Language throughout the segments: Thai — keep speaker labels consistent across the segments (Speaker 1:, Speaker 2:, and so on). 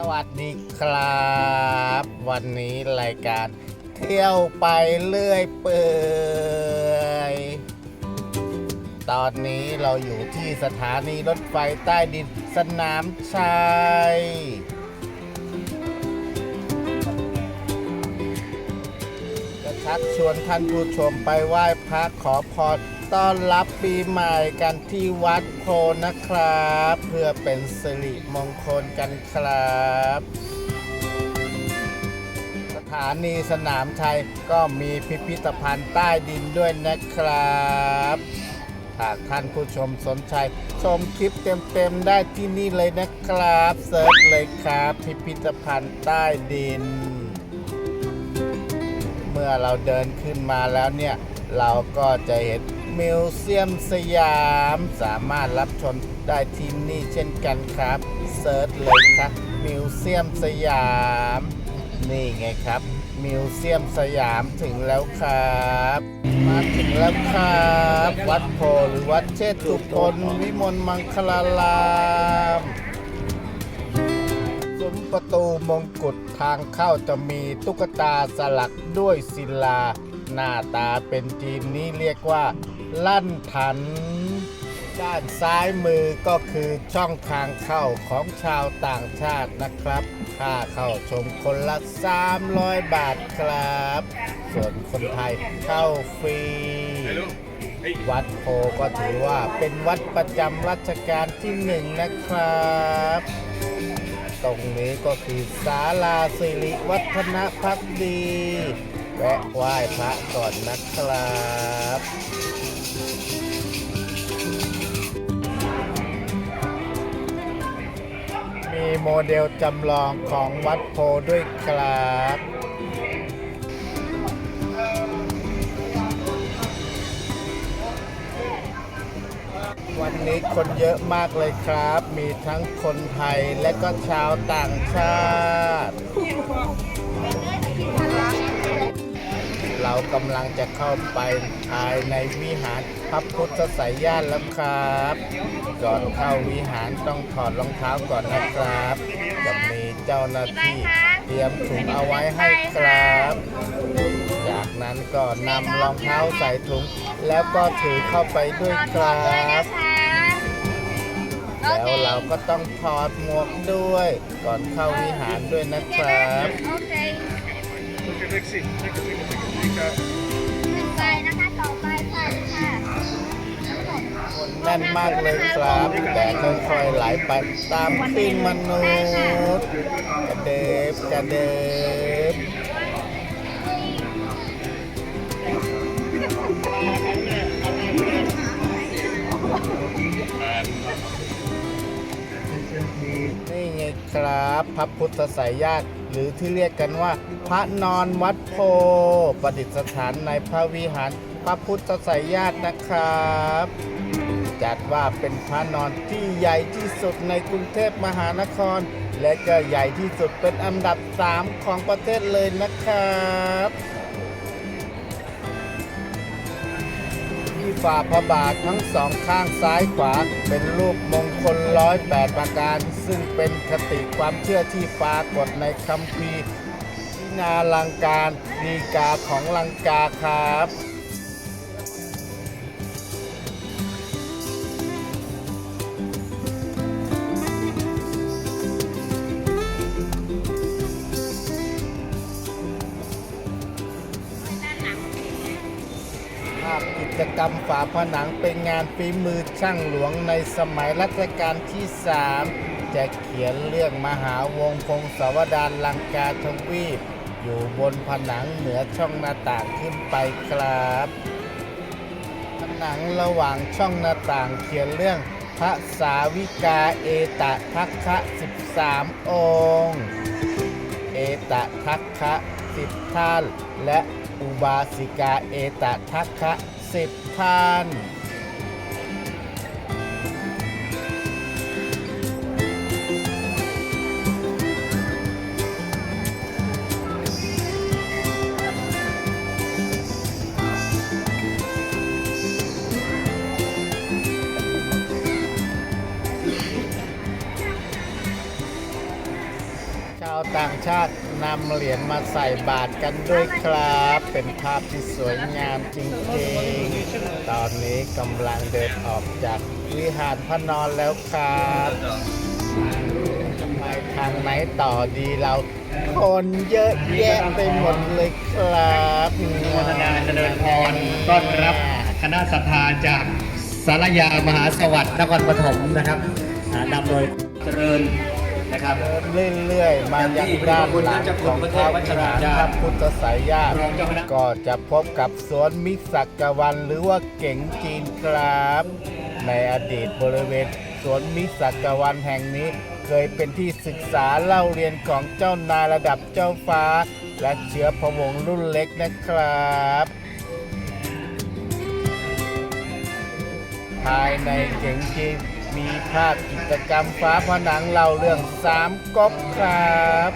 Speaker 1: สวัสดีครับ วันนี้รายการเที่ยวไปเรื่อยเปื่อยตอนนี้เราอยู่ที่สถานีรถไฟใต้ดินสนามชัยจะชักชวนท่านผู้ชมไปไหว้พระขอพร ต้อนรับปีใหม่กันที่วัดโพนะครับ เพื่อเป็นสิริมงคลกันครับ สถานีสนามชัยก็มีพิพิธภัณฑ์ใต้ดินด้วยนะครับหากท่านผู้ชมสนใจชมคลิปเต็มๆได้ที่นี่เลยนะครับเซิร์ชเลยครับ พิพิธภัณฑ์ใต้ดิน เมื่อเราเดินขึ้นมาแล้วเนี่ย เราก็จะเห็น มิวเซียมสยาม สามารถรับชมได้ที่นี่เช่นกันครับเซิร์ชเลยครับมิวเซียมสยาม นี่ไงครับ มิวเซียมสยามถึงแล้วครับ มาถึงแล้วครับ วัดโพหรือวัดเชษฐุพนวิมลมังคลารามซุ้มประตูมงกุฎทางเข้าจะมีตุ๊กตาสลักด้วยศิลา หน้าตาเป็นจีนนี้เรียกว่า ลั่นถัน ด้านซ้ายมือก็คือช่องทางเข้าของชาวต่างชาตินะครับ ค่าเข้าชมคนละ 300 บาทครับ ส่วนคนไทยเข้าฟรี วัดโพก็ถือว่าเป็นวัดประจำรัชกาลที่หนึ่งนะครับตรงนี้ก็คือศาลาสิริวัฒนพักดี แวะไหว้พระก่อนนะครับ โมเดลจำลองของวัดโพด้วยครับวันนี้คนเยอะมากเลยครับ มีทั้งคนไทยและก็ชาวต่างชาติ เรากำลังจะเข้าไปภายในวิหารพระพุทธไสยญาณแล้วครับก่อนเข้าวิหารต้องถอดรองเท้าก่อนนะครับ จะมีเจ้าหน้าที่เตรียมถุงเอาไว้ให้ครับ จากนั้นก็นำรองเท้าใส่ถุง แล้วก็ถือเข้าไปด้วยครับแล้วเราก็ต้องถอดหมวกด้วย ก่อนเข้าวิหารด้วยนะครับ
Speaker 2: โอเค
Speaker 3: Lekker Lexi. Lekker, lekker, lekker, lekker.
Speaker 2: ไปนะคะต่อไปค่ะค่ะ
Speaker 1: คนแน่นมากเลยครับแต่ค่อยๆไหลไปตามคลื่นมนุษย์กระเดบกระเดบนี่ไง ครับ พระพุทธไสยญาติ หรือที่เรียกกันว่า พระนอนวัดโพประดิษฐานในพระวิหารพระพุทธไสยญาตินะครับจัดว่าเป็นพระนอนที่ใหญ่ที่สุดในกรุงเทพมหานคร และก็ใหญ่ที่สุดเป็นอันดับ 3 ของประเทศเลยนะครับ ฝ่าพระบาททั้งสองข้างซ้ายขวา เป็นรูปมงคลร้อยแปดประการ ซึ่งเป็นคติความเชื่อที่ปรากฏในคัมภีร์นาลังการดีกาของลังกาครับ จกรรมฝาผนังเป็นงานฝีมือช่างหลวงในสมัยรัชกาลที่ 3 จะเขียนเรื่องมหาวงพงศาวดารลังกาทวีป อยู่บนผนังเหนือช่องหน้าต่างขึ้นไปครับ ผนังระหว่างช่องหน้าต่างเขียนเรื่องพระสาวิกาเอตทัคคะ13 องค์ เอตทัคคะสิบท่านและ อุบาสิกาเอตทัคคะสิบท่าน นำเหรียญมาใส่บาตรกันด้วยครับ เป็นภาพที่สวยงามจริงๆ ตอนนี้กำลังเดินออกจากวิหารพระนอนแล้วครับไปทางไหนต่อดีเราคนเยอะแยะไปหมดเลยครับ
Speaker 4: โมทนาเจริญพรต้อนรับคณะศรัทธาจากสารยามหาสวัสดิ์นครปฐมนะครับนำโดยเจริญ นะครับ
Speaker 1: เรื่อยๆ มายังด้านหลังของพระวิหารพระพุทธสายญาติก็จะพบกับสวนมิตรศักวันหรือว่าเก๋งจีนครับ ในอดีตบริเวณสวนมิตรศักวันแห่งนี้เคยเป็นที่ศึกษาเล่าเรียนของเจ้านายระดับเจ้าฟ้า และเชื้อพระวงศ์รุ่นเล็กนะครับภายในเก๋งจีน มีภาพกิจกรรมฟ้าผนังเล่าเรื่องสามก๊กครับ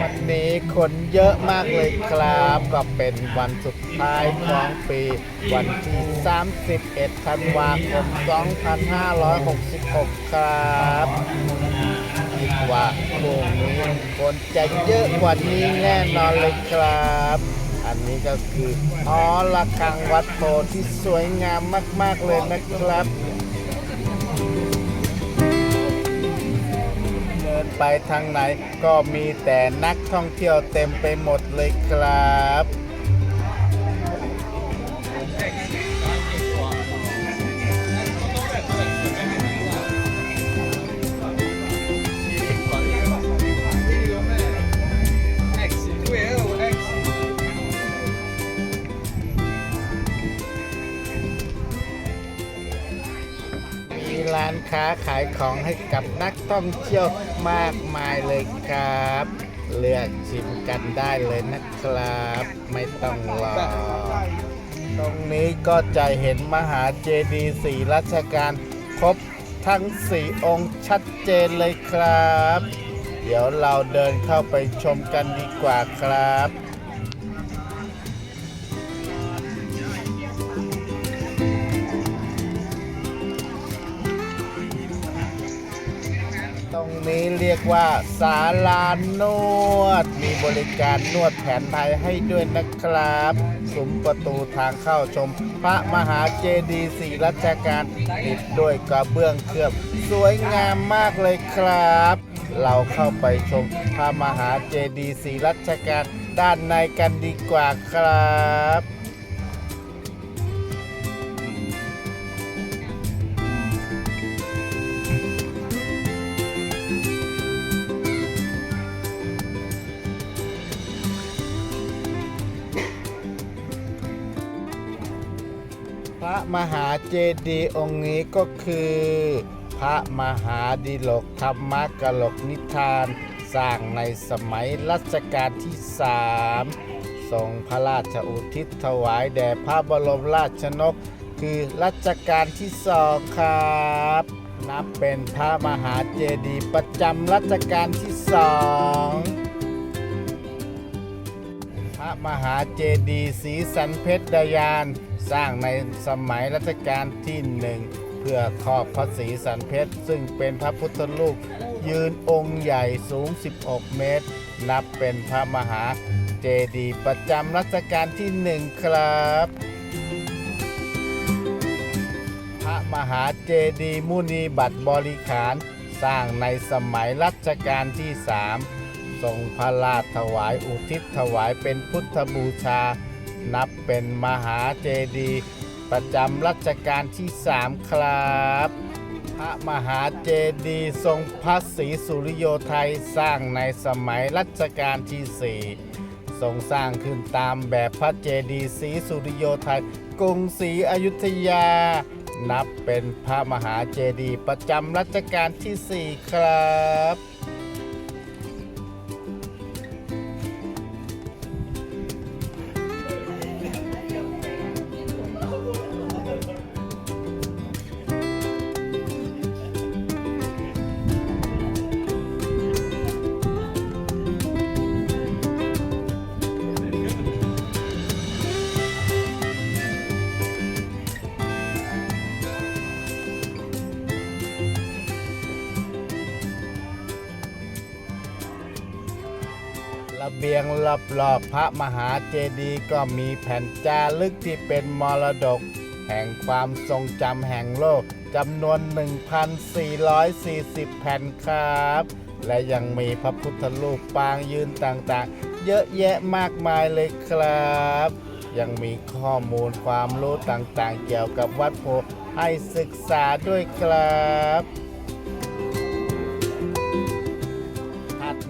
Speaker 1: วันนี้คนเยอะมากเลยครับ ก็เป็นวันสุดท้ายของปี วันที่ 31 ธันวาคม 2566 ครับ คิดว่าพรุ่งนี้คนจะเยอะกว่านี้แน่นอนเลยครับ อันนี้ก็คืออ๋อระฆังวัดโพที่สวยงามมาก ๆ เลยนะครับเดินไปทางไหนก็มีแต่นักท่องเที่ยวเต็มไปหมดเลยครับานค้าขายของให้กับนักท่องเที่ยวมากมายเลยครับ เลือกชิมกันได้เลยนะครับ ไม่ต้องรอ ตรงนี้ก็จะเห็นมหาเจดีย์สีรัชกาลครบทั้งสี่องค์ชัดเจนเลยครับ เดี๋ยวเราเดินเข้าไปชมกันดีกว่าครับ นี้เรียกว่าศาลานวด มีบริการนวดแผนไทยให้ด้วยนะครับซุ้มประตูทางเข้าชม พระมหาเจดีย์สีรัชกาลติดด้วยกระเบื้องเคลือบ สวยงามมากเลยครับ เราเข้าไปชมพระมหาเจดีย์สีรัชกาลด้านในกันดีกว่าครับ มหาเจดีย์องค์นี้ก็คือ พระมหาดิลกธรรมกลกนิทาน สร้างในสมัยรัชกาลที่สามทรงพระราชอุทิศถวายแด่พระบรมราชนก คือรัชกาลที่สองครับนับเป็นพระมหาเจดีย์ประจำรัชกาลที่สองพระมหาเจดีย์ศรีสันเพชรดยาน สร้างในสมัยรัชกาลที่หนึ่งเพื่อครอบพระศรีสันเพชร ซึ่งเป็นพระพุทธรูปยืนองค์ใหญ่สูง 16 เมตร นับเป็นพระมหาเจดีย์ประจำรัชกาลที่หนึ่งครับ พระมหาเจดีย์มุนีบัตรบริขาร สร้างในสมัยรัชกาลที่สามทรงพระราชถวายอุทิศถวายเป็นพุทธบูชา นับเป็นมหาเจดีย์ประจำรัชกาลที่สามครับ พระมหาเจดีย์ทรงพระศรีสุริโยไทยสร้างในสมัยรัชกาลที่สี่ทรงสร้างขึ้นตามแบบพระเจดีย์ศรีสุริโยไทยกรุงศรีอยุธยา นับเป็นพระมหาเจดีย์ประจำรัชกาลที่สี่ครับ ยงรอบๆพระมหาเจดีย์ก็มีแผ่นจารึกที่เป็นมรดก แห่งความทรงจำแห่งโลกจำนวน 1,440 แผ่นครับ และยังมีพระพุทธรูปปางยืนต่างๆ เยอะแยะมากมายเลยครับ ยังมีข้อมูลความรู้ต่างๆ เกี่ยวกับวัดโพให้ศึกษาด้วยครับ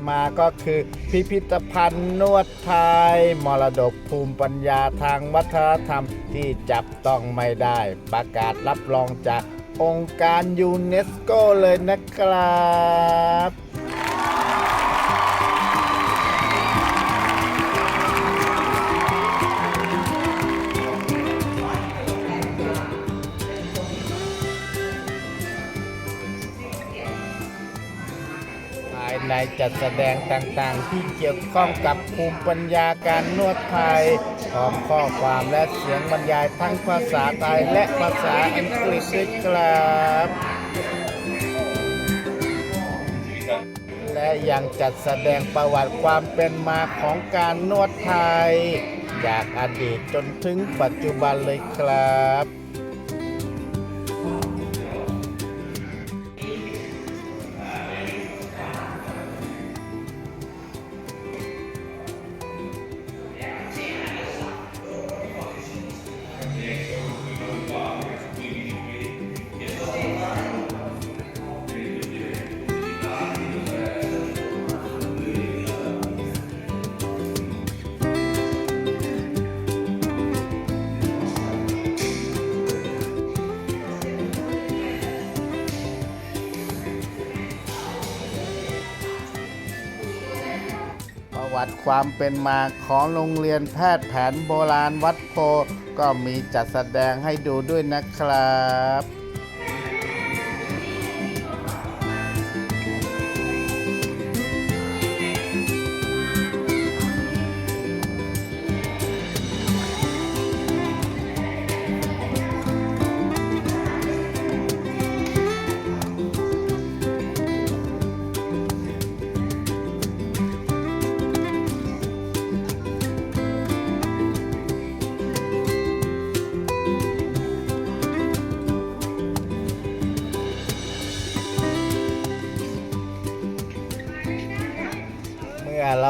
Speaker 1: มาก็คือ พิพิธภัณฑ์นวดไทย มรดกภูมิปัญญาทางวัฒนธรรมที่จับต้องไม่ได้ ประกาศรับรองจากองค์การยูเนสโกเลยนะครับายจัดแสดงต่างๆ ที่เกี่ยวข้องกับภูมิปัญญาการนวดไทยพร้อมข้อความและเสียงบรรยายทั้งภาษาไทยและภาษาอังกฤษด้วยครับและยังจัดแสดงประวัติความเป็นมาของการนวดไทย จากอดีตจนถึงปัจจุบันเลยครับ วัติความเป็นมาของโรงเรียนแพทย์แผนโบราณวัดโพก็มีจัดแสดงให้ดูด้วยนะครับ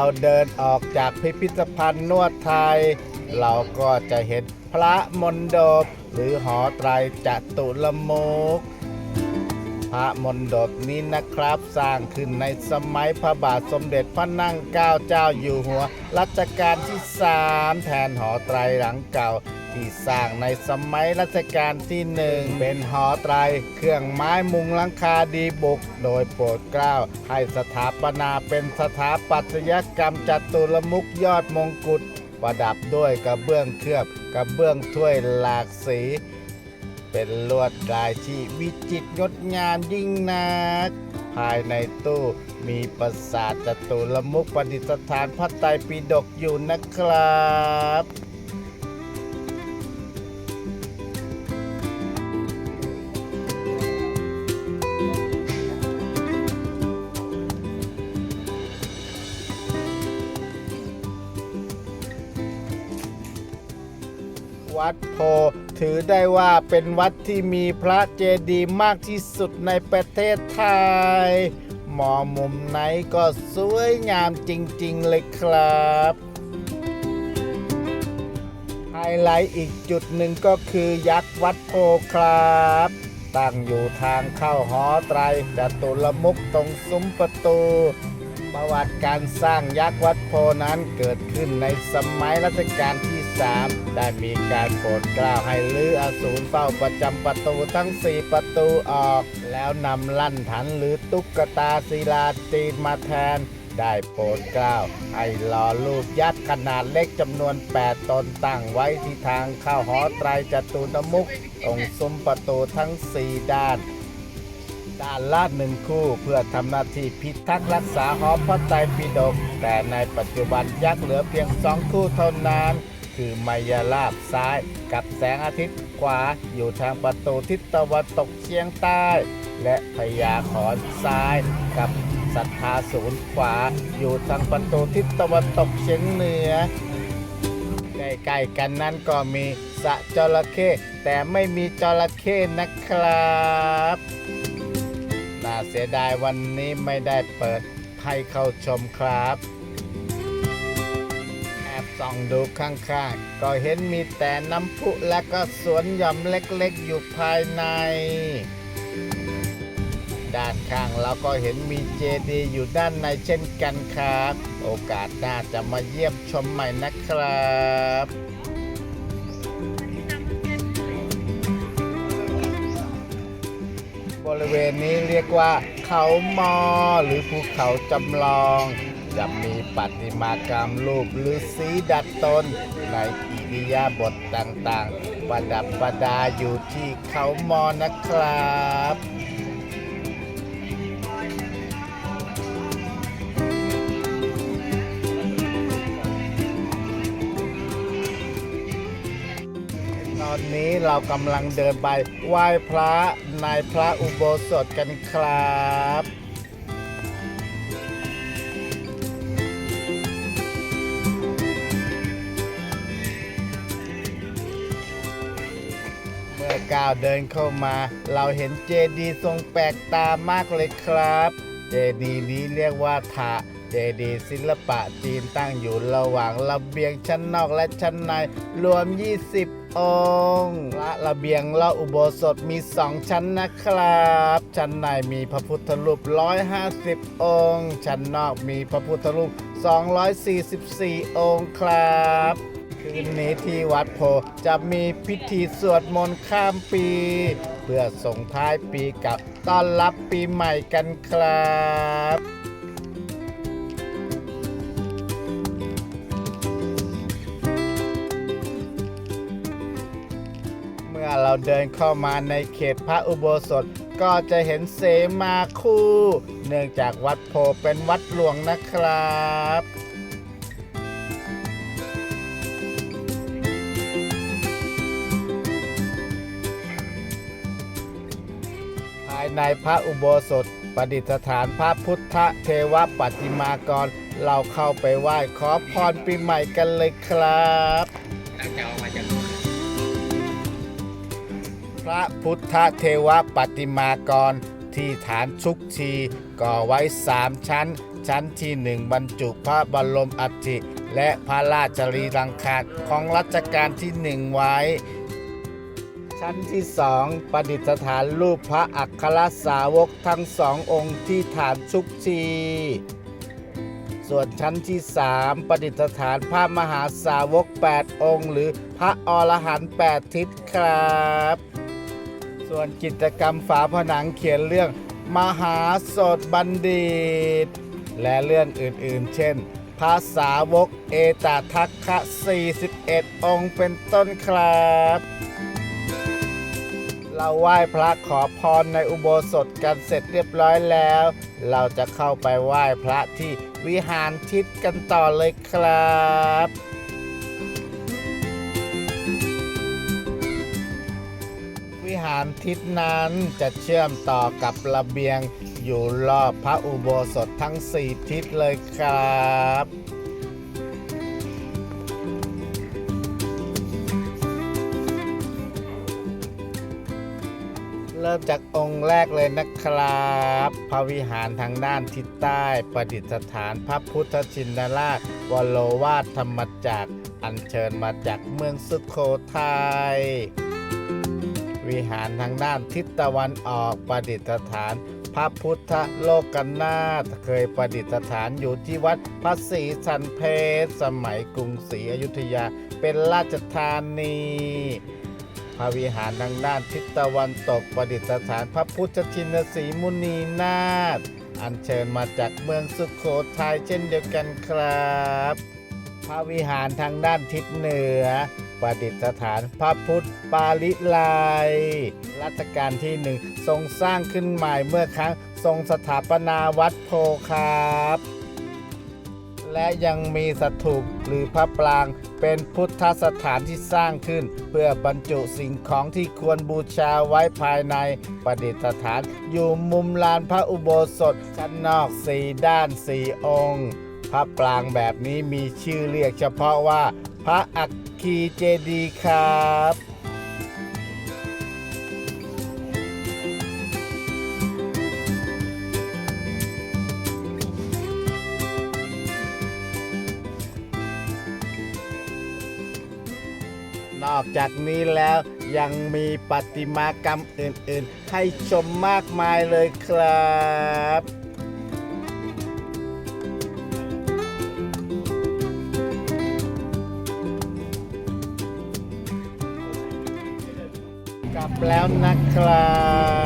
Speaker 1: เราเดินออกจากพิพิธภัณฑ์นวดไทย เราก็จะเห็นพระมนดบหรือหอไตรจตุรมุก พระมณฑปนี้นะครับ สร้างขึ้นในสมัยพระบาทสมเด็จพระนั่งเกล้าเจ้าอยู่หัว รัชกาลที่สามแทนหอไตรหลังเก่า ที่สร้างในสมัยรัชกาลที่หนึ่งเป็นหอไตร เครื่องไม้มุงหลังคาดีบุก โดยโปรดเกล้าให้สถาปนาเป็นสถาปัตยกรรมจัตุรมุกยอดมงกุฎประดับด้วยกระเบื้องเคลือบกระเบื้องถ้วยหลากสี เป็นลวดลายที่วิจิตรงดงามยิ่งนัก ภายในตู้มีปราสาทจตุรมุกประดิษฐานพระไตรปิฎกอยู่นะครับวัดโพ ถือได้ว่าเป็นวัดที่มีพระเจดีย์มากที่สุดในประเทศไทย มองมุมไหนก็สวยงามจริง ๆ เลยครับไฮไลท์อีกจุดหนึ่งก็คือยักษ์วัดโพครับ ตั้งอยู่ทางเข้าหอไตรจตุรมุกตรงซุ้มประตู ประวัติการสร้างยักษ์วัดโพนั้นเกิดขึ้นในสมัยรัชกาลที่ 3 ได้มีการโปรดกล้าวให้ลืออสูรเฝ้าประจำประตูทั้ง 4 ประตูออก แล้วนำลั่นถันหรือตุ๊กตาศิลาจีนมาแทน ได้โปรดกล้าวให้หล่อรูปยักษ์ขนาดเล็กจำนวน 8 ตนตั้งไว้ที่ทางเข้าหอไตรจตุรมุกตรงซุ้มประตูทั้ง 4 ด้านด้านละหนึ่งคู่เพื่อทำหน้าที่พิทักษ์รักษาหอพระไตรปิฎกแต่ในปัจจุบันยักษ์เหลือเพียงสองคู่เท่านั้น คือมายาลาบซ้าย กับแสงอาทิตย์ขวาอยู่ทางประตูทิศตะวันตกเฉียงใต้ และพญาขอนซ้าย กับศรัทธาศูนย์ขวา อยู่ทางประตูทิศตะวันตกเฉียงเหนือใกล้ๆกันนั้นก็มีสะจระเข้แต่ไม่มีจระเข้นะครับน่าเสียดายวันนี้ไม่ได้เปิดให้เข้าชมครับ ส่องดูข้างๆ ก็เห็นมีแต่น้ำพุและก็สวนหย่อมเล็กๆ อยู่ภายใน ด้านข้างเราก็เห็นมีเจดีย์อยู่ด้านในเช่นกันครับ โอกาสหน้าจะมาเยี่ยมชมใหม่นะครับบริเวณนี้เรียกว่าเขามอหรือภูเขาจำลอง จะมีประติมากรรมรูปฤาษีดัดตน ในอิริยาบถต่างๆ ประดับประดาอยู่ที่เขามอนะครับตอนนี้เรากำลังเดินไปไหว้พระในพระอุโบสถกันครับ ก้าวเดินเข้ามา เราเห็นเจดีย์ทรงแปลกตามากเลยครับ เจดีย์นี้เรียกว่าถะเจดีย์ศิลปะจีนตั้งอยู่ระหว่างระเบียงชั้นนอกและชั้นในรวม 20องค์พระระเบียงละอุโบสถมี2ชั้นนะครับ ชั้นในมีพระพุทธรูป 150 องค์ ชั้นนอกมีพระพุทธรูป 244 องค์ครับ คืนนี้ที่วัดโพจะมีพิธีสวดมนต์ข้ามปี เพื่อส่งท้ายปีเกับต้อนรับปีใหม่กันครับเมื่อเราเดินเข้ามาในเขตพระอุโบสถก็จะเห็นเสมาคู่ เนื่องจากวัดโพเป็นวัดหลวงนะครับ ในพระอุโบสถ ประดิษฐานพระพุทธเทวปฏิมากร เราเข้าไปไหว้ขอพรปีใหม่กันเลยครับ
Speaker 4: จะเอามาจาก
Speaker 1: พระพุทธเทวปฏิมากร ที่ฐานชุกชีก่อไว้สามชั้น ชั้นที่หนึ่งบรรจุพระบรมอัฐิและพระราชรีรังคารของรัชกาลที่หนึ่งไว้ ชั้นที่สองประดิษฐานรูปพระอัครสาวกทั้งสององค์ที่ฐานชุกชี ส่วนชั้นที่สามประดิษฐานพระมหาสาวก 8 องค์ หรือพระอรหันต์8ทิศครับ ส่วนกิจกรรมฝาผนังเขียนเรื่องมหาสดบัณฑิต และเรื่องอื่นๆ เช่นภาษาวกเอตทัคคะ 41 องค์เป็นต้นครับ เราไหว้พระขอพรในอุโบสถกันเสร็จเรียบร้อยแล้ว เราจะเข้าไปไหว้พระที่วิหารทิศกันต่อเลยครับวิหารทิศนั้นจะเชื่อมต่อกับระเบียงอยู่รอบพระอุโบสถทั้ง 4 ทิศเลยครับ เริ่มจากองค์แรกเลยนะครับ พระวิหารทางด้านทิศใต้ประดิษฐานพระพุทธชินราชวโรวาทธรรมจักร อัญเชิญมาจากเมืองสุโขทัยวิหารทางด้านทิศตะวันออกประดิษฐาน พระพุทธโลกนาถเคยประดิษฐานอยู่ที่วัดพระศรีสันเพชรสมัยกรุงศรีอยุธยาเป็นราชธานี ระวิหารทางด้านทิศตะวันตกประดิษฐานพระพุทธชินสีมุนีนาถอัญเชิญมาจากเมืองสุขโขทัยเช่นเดียวกันครับ พระวิหารทางด้านทิศเหนือ ประดิษฐานพระพุทธปาลิไลยรัชกาลที่หนึ่งทรงสร้างขึ้นใหม่เมื่อครั้งทรงสถาปนาวัดโพครับ และยังมีสถูปหรือพระปราง เป็นพุทธสถานที่สร้างขึ้น เพื่อบรรจุสิ่งของที่ควรบูชาไว้ภายในประดิษฐาน อยู่มุมลานพระอุโบสถชั้นนอกสี่ด้านสี่องค์ พระปรางแบบนี้มีชื่อเรียกเฉพาะว่า พระอัคคีเจดีย์ครับ นอกจากนี้แล้วยังมีปฏิมากรรมอื่นๆ ให้ชมมากมายเลยครับกลับแล้วนะครับ